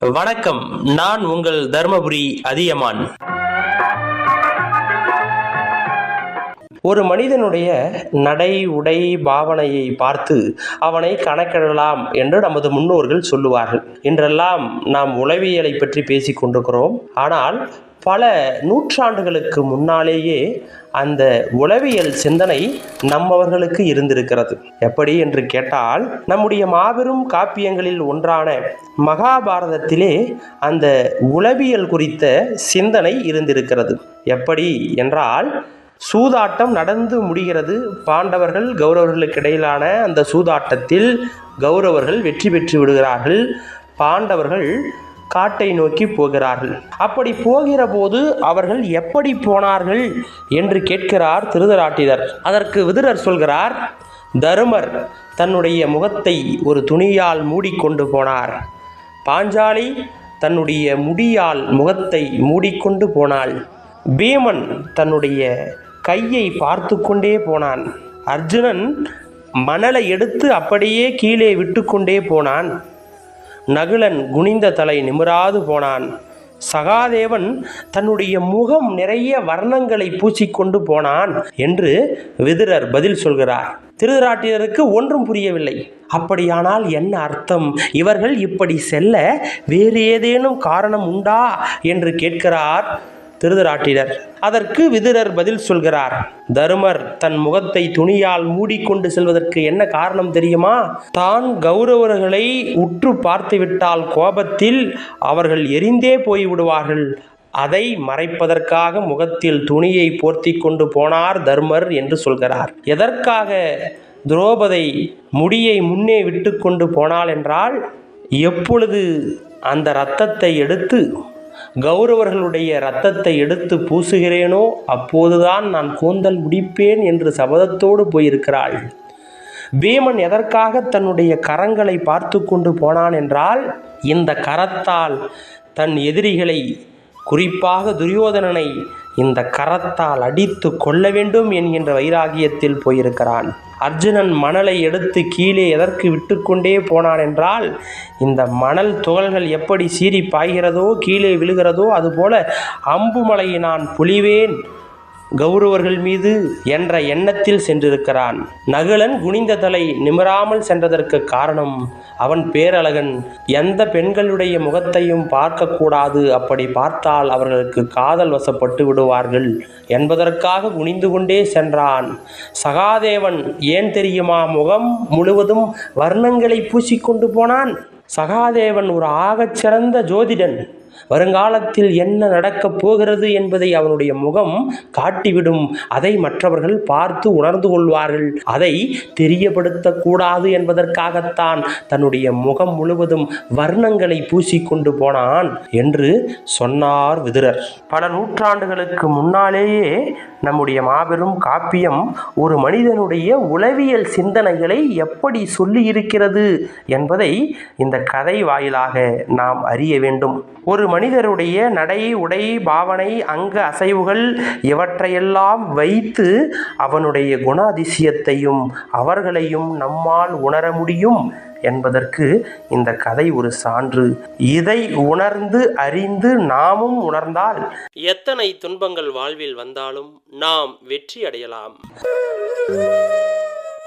வணக்கம். நான் உங்கள் தர்மபுரி அதியமான். ஒரு மனிதனுடைய நடை உடை பாவனையை பார்த்து அவனை கணக்கிடலாம் என்று நமது முன்னோர்கள் சொல்லுவார்கள். இன்றெல்லாம் நாம் உளவியலை பற்றி பேசிக் கொண்டிருக்கிறோம். ஆனால் பல நூற்றாண்டுகளுக்கு முன்னாலேயே அந்த உளவியல் சிந்தனை நம்மவர்களுக்கு இருந்திருக்கிறது. எப்படி என்று கேட்டால் நம்முடைய மாபெரும் காப்பியங்களில் ஒன்றான மகாபாரதத்திலே அந்த உளவியல் குறித்த சிந்தனை இருந்திருக்கிறது. எப்படி என்றால் சூதாட்டம் நடந்து முடிகிறது. பாண்டவர்கள் கௌரவர்களுக்கு இடையிலான அந்த சூதாட்டத்தில் கௌரவர்கள் வெற்றி பெற்று விடுகிறார்கள். பாண்டவர்கள் காட்டை நோக்கி போகிறார்கள். அப்படி போகிற போது அவர்கள் எப்படி போனார்கள் என்று கேட்கிறார் திருதராட்டிதர் அதற்கு விதுரர் சொல்கிறார் தருமர் தன்னுடைய முகத்தை ஒரு துணியால் மூடிக்கொண்டு போனார். பாஞ்சாலி தன்னுடைய முடியால் முகத்தை மூடிக்கொண்டு போனாள். பீமன் தன்னுடைய கையை பார்த்து கொண்டே போனான். அர்ஜுனன் மணலை எடுத்து அப்படியே கீழே விட்டுக்கொண்டே போனான். நகுலன் குனிந்த தலை நிமிராது போனான். சகாதேவன் தன்னுடைய முகம் நிறைய வர்ணங்களை பூசிக்கொண்டு போனான் என்று விதுரர் பதில் சொல்கிறார். திருதராட்டினருக்கு ஒன்றும் புரியவில்லை. அப்படியானால் என்ன அர்த்தம்? இவர்கள் இப்படி செல்ல வேறு ஏதேனும் காரணம் உண்டா? என்று கேட்கிறார் திருதராட்டினர். அதற்கு விதுரர் பதில் சொல்கிறார் தருமர் தன் முகத்தை துணியால் மூடிக்கொண்டு செல்வதற்கு என்ன காரணம் தெரியுமா? தான் கௌரவர்களை உற்று பார்த்துவிட்டால் கோபத்தில் அவர்கள் எரிந்தே போய் விடுவார்கள் அதை மறைப்பதற்காக முகத்தில் துணியை போர்த்தி கொண்டு போனார் தர்மர் என்று சொல்கிறார். எதற்காக? துரோபதை முடியை முன்னே விட்டு கொண்டு போனாள் என்றால் எப்பொழுது அந்த இரத்தத்தை எடுத்து கௌரவர்களுடைய இரத்தத்தை எடுத்து பூசுகிறேனோ அப்போதுதான் நான் கூந்தல் முடிப்பேன் என்று சபதத்தோடு போயிருக்கிறாள். பீமன் எதற்காக தன்னுடைய கரங்களை பார்த்து கொண்டு போனான் என்றால் இந்த கரத்தால் தன் எதிரிகளை குறிப்பாக துரியோதனனை இந்த கரத்தால் அடித்து கொள்ள வேண்டும் என்கின்ற வைராகியத்தில் போயிருக்கிறான். அர்ஜுனன் மணலை எடுத்து கீழே எதற்கு விட்டுக்கொண்டே போனான் என்றால் இந்த மணல் துகள்கள் எப்படி சீறி பாய்கிறதோ கீழே விழுகிறதோ அதுபோல அம்புமலையை நான் புலிவேன். கௌரவர்கள் மீது என்ற எண்ணத்தில் சென்றிருக்கிறான். நகுலன் குனிந்த தலை நிமிராமல் சென்றதற்கு காரணம் அவன் பேரழகன். எந்த பெண்களுடைய முகத்தையும் பார்க்கக்கூடாது அப்படி பார்த்தால் அவர்களுக்கு காதல் வசப்பட்டு விடுவார்கள் என்பதற்காக குனிந்து கொண்டே சென்றான். சகாதேவன் ஏன் தெரியுமா முகம் முழுவதும் வர்ணங்களை பூசிக்கொண்டு போனான்? சகாதேவன் ஒரு ஆகச்சிறந்த ஜோதிடன். வருங்காலத்தில் என்ன நடக்கப் போகிறது என்பதை அவனுடைய முகம் காட்டிவிடும். அதை மற்றவர்கள் பார்த்து உணர்ந்து கொள்வார்கள். அதை தெரியப்படுத்தக்கூடாது என்பதற்காகத்தான் தன்னுடைய முகம் முழுவதும் வர்ணங்களை பூசிக்கொண்டு போனான் என்று சொன்னார் விதுரர். பல நூற்றாண்டுகளுக்கு முன்னாலேயே நம்முடைய மாபெரும் காப்பியம் ஒரு மனிதனுடைய உளவியல் சிந்தனைகளை எப்படி சொல்லியிருக்கிறது என்பதை இந்த கதை வாயிலாக நாம் அறிய வேண்டும். ஒரு மனிதருடைய நடை உடை பாவனை அங்க அசைவுகள் இவற்றையெல்லாம் வைத்து அவனுடைய குணாதிசயத்தையும் அவர்களையும் நம்மால் உணர முடியும் என்பதற்கு இந்த கதை ஒரு சான்று. இதை உணர்ந்து அறிந்து நாமும் உணர்ந்தால் எத்தனை துன்பங்கள் வாழ்வில் வந்தாலும் நாம் வெற்றி அடையலாம்.